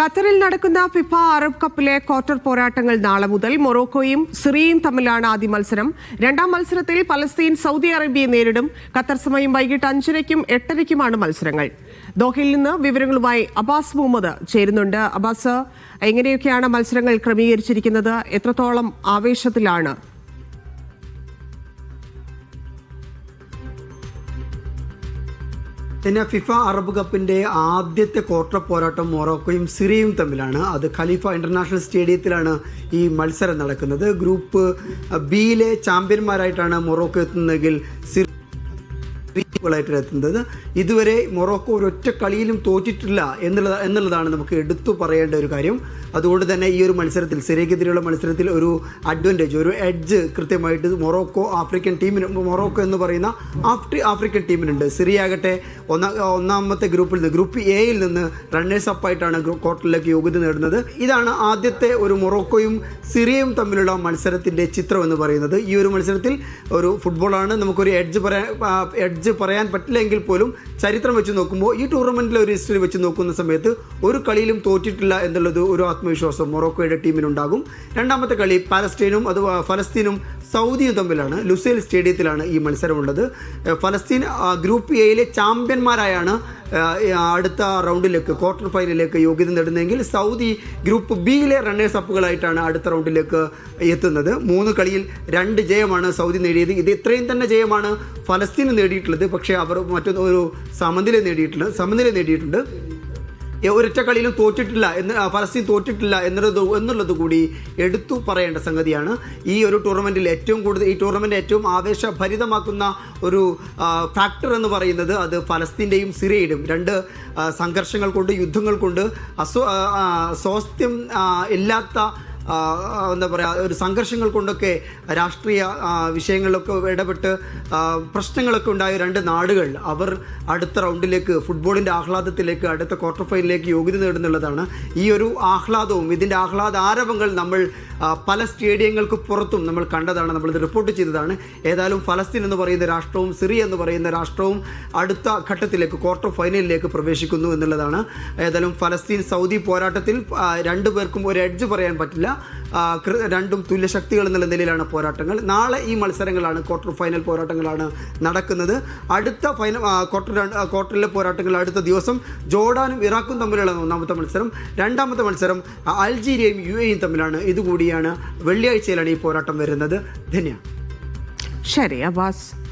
ഖത്തറിൽ നടക്കുന്ന FIFA Arab കപ്പിലെ quarter പോരാട്ടങ്ങൾ നാളെ മുതൽ മൊറോക്കോയും സിറിയയും തമ്മിലാണ് ആദ്യ മത്സരം. രണ്ടാം മത്സരത്തിൽ പലസ്തീൻ സൗദി അറേബ്യയെ നേരിടും. ഖത്തർ സമയം വൈകിട്ട് അഞ്ചരയ്ക്കും എട്ടരയ്ക്കുമാണ് മത്സരങ്ങൾ. ദോഹയിൽ നിന്ന് വിവരങ്ങളുമായി അബാസ് മുഹമ്മദ് ചേരുന്നുണ്ട്. അബാസ് എങ്ങനെയൊക്കെയാണ് മത്സരങ്ങൾ ക്രമീകരിച്ചിരിക്കുന്നത്? എത്രത്തോളം ആവേശത്തിലാണ് പിന്നെ ഫിഫ അറബ് കപ്പിന്റെ ആദ്യത്തെ ക്വാർട്ടർ പോരാട്ടം മൊറോക്കോയും സിറിയയും തമ്മിലാണ്. അത് ഖലീഫ ഇന്റർനാഷണൽ സ്റ്റേഡിയത്തിലാണ് ഈ മത്സരം നടക്കുന്നത്. ഗ്രൂപ്പ് ബിയിലെ ചാമ്പ്യന്മാരായിട്ടാണ് മൊറോക്കോ എത്തുന്നതെങ്കിൽ സിറി ായിട്ട് എത്തുന്നത് ഇതുവരെ മൊറോക്കോ ഒരൊറ്റ കളിയിലും തോറ്റിട്ടില്ല എന്നുള്ളത് എന്നുള്ളതാണ് നമുക്ക് എടുത്തു പറയേണ്ട ഒരു കാര്യം. അതുകൊണ്ട് തന്നെ ഈ ഒരു മത്സരത്തിൽ സിറിയക്കെതിരെയുള്ള മത്സരത്തിൽ ഒരു അഡ്വാന്റേജ് ഒരു എഡ്ജ് കൃത്യമായിട്ട് മൊറോക്കോ ആഫ്രിക്കൻ ടീമിന് മൊറോക്കോ എന്ന് പറയുന്ന ആഫ്രി ആഫ്രിക്കൻ ടീമിനുണ്ട്. സിറിയ ആകട്ടെ ഒന്നാം ഒന്നാമത്തെ ഗ്രൂപ്പിൽ നിന്ന് ഗ്രൂപ്പ് എയിൽ നിന്ന് റണ്ണേഴ്സ് അപ്പായിട്ടാണ് ക്വാർട്ടറിലേക്ക് യോഗ്യത നേടുന്നത്. ഇതാണ് ആദ്യത്തെ ഒരു മൊറോക്കോയും സിറിയയും തമ്മിലുള്ള മത്സരത്തിന്റെ ചിത്രം എന്ന് പറയുന്നത്. ഈ ഒരു മത്സരത്തിൽ ഒരു ഫുട്ബോളാണ് നമുക്കൊരു എഡ്ജ് പറയാൻ എഡ്ജ് പറയാൻ പറ്റില്ലെങ്കിൽ പോലും ചരിത്രം വെച്ച് നോക്കുമ്പോൾ ഈ ടൂർണമെന്റിലെ ഒരു ഹിസ്റ്ററി വെച്ച് നോക്കുന്ന സമയത്ത് ഒരു കളിയിലും തോറ്റിട്ടില്ല എന്നുള്ളത് ഒരു ആത്മവിശ്വാസം മൊറോക്കോയുടെ ടീമിനുണ്ടാകും. രണ്ടാമത്തെ കളി പാലസ്തീനും അത് ഫലസ്തീനും സൗദിയും തമ്മിലാണ്. ലുസേൽ സ്റ്റേഡിയത്തിലാണ് ഈ മത്സരമുള്ളത്. ഫലസ്തീൻ ഗ്രൂപ്പ് എയിലെ ചാമ്പ്യന്മാരായാണ് അടുത്ത റൗണ്ടിലേക്ക് ക്വാർട്ടർ ഫൈനലിലേക്ക് യോഗ്യത നേടുന്നതെങ്കിൽ സൗദി ഗ്രൂപ്പ് ബിയിലെ റണ്ണേഴ്സ് അപ്പുകളായിട്ടാണ് അടുത്ത റൗണ്ടിലേക്ക് എത്തുന്നത്. മൂന്ന് കളിയിൽ രണ്ട് ജയമാണ് സൗദി നേടിയത്. ഇത് ഇത്രയും തന്നെ ജയമാണ് ഫലസ്തീന് നേടിയിട്ടുള്ളത്. പക്ഷേ അവർ മറ്റൊരു സമനില നേടിയിട്ടുണ്ട്. സമനില നേടിയിട്ടുണ്ട്. ഒരൊറ്റ കളിയിലും തോറ്റിട്ടില്ല എന്ന് ഫലസ്തീൻ തോറ്റിട്ടില്ല എന്നുള്ളത് എന്നുള്ളത് കൂടി എടുത്തു പറയേണ്ട സംഗതിയാണ്. ഈ ഒരു ടൂർണമെന്റിൽ ഏറ്റവും കൂടുതൽ ഈ ടൂർണമെന്റ് ഏറ്റവും ആവേശഭരിതമാക്കുന്ന ഒരു ഫാക്ടർ എന്ന് പറയുന്നത് അത് ഫലസ്തീന്റെയും സിറിയയുടെയും. രണ്ട് സംഘർഷങ്ങൾ കൊണ്ട് യുദ്ധങ്ങൾ കൊണ്ട് അസ്വ സ്വാസ്ഥ്യം ഇല്ലാത്ത എന്താ പറയുക ഒരു സംഘർഷങ്ങൾ കൊണ്ടൊക്കെ രാഷ്ട്രീയ വിഷയങ്ങളിലൊക്കെ ഇടപെട്ട് പ്രശ്നങ്ങളൊക്കെ ഉണ്ടായ രണ്ട് നാടുകൾ അവർ അടുത്ത റൗണ്ടിലേക്ക് ഫുട്ബോളിന്റെ ആഹ്ലാദത്തിലേക്ക് അടുത്ത ക്വാർട്ടർ ഫൈനലിലേക്ക് യോഗ്യത നേടുന്നുള്ളതാണ്. ഈ ഒരു ആഹ്ലാദവും ഇതിന്റെ ആഹ്ലാദ ആരവങ്ങൾ നമ്മൾ പല സ്റ്റേഡിയങ്ങൾക്ക് പുറത്തും നമ്മൾ കണ്ടതാണ് നമ്മൾ ഇത് റിപ്പോർട്ട് ചെയ്തതാണ്. ഏതായാലും ഫലസ്തീൻ എന്ന് പറയുന്ന രാഷ്ട്രവും സിറിയ എന്ന് പറയുന്ന രാഷ്ട്രവും അടുത്ത ഘട്ടത്തിലേക്ക് ക്വാർട്ടർ ഫൈനലിലേക്ക് പ്രവേശിക്കുന്നു എന്നുള്ളതാണ്. ഏതായാലും ഫലസ്തീൻ സൗദി പോരാട്ടത്തിൽ രണ്ടു പേർക്കും ഒരു എഡ്ജ് പറയാൻ പറ്റില്ല. രണ്ടും തുല്യ ശക്തികൾ എന്നുള്ള നിലയിലാണ് പോരാട്ടങ്ങൾ. നാളെ ഈ മത്സരങ്ങളാണ് ക്വാർട്ടർ ഫൈനൽ പോരാട്ടങ്ങളാണ് നടക്കുന്നത്. അടുത്ത ഫൈനൽ ക്വാർട്ടർ ക്വാർട്ടറിലെ പോരാട്ടങ്ങൾ അടുത്ത ദിവസം ജോർഡാനും ഇറാഖും തമ്മിലുള്ള ഒന്നാമത്തെ മത്സരം. രണ്ടാമത്തെ മത്സരം അൾജീരിയയും യു എയും തമ്മിലാണ്. ഇതുകൂടിയാണ് വെള്ളിയാഴ്ചയിലാണ് ഈ പോരാട്ടം വരുന്നത്. ധന്യ. ശരി അബാസ്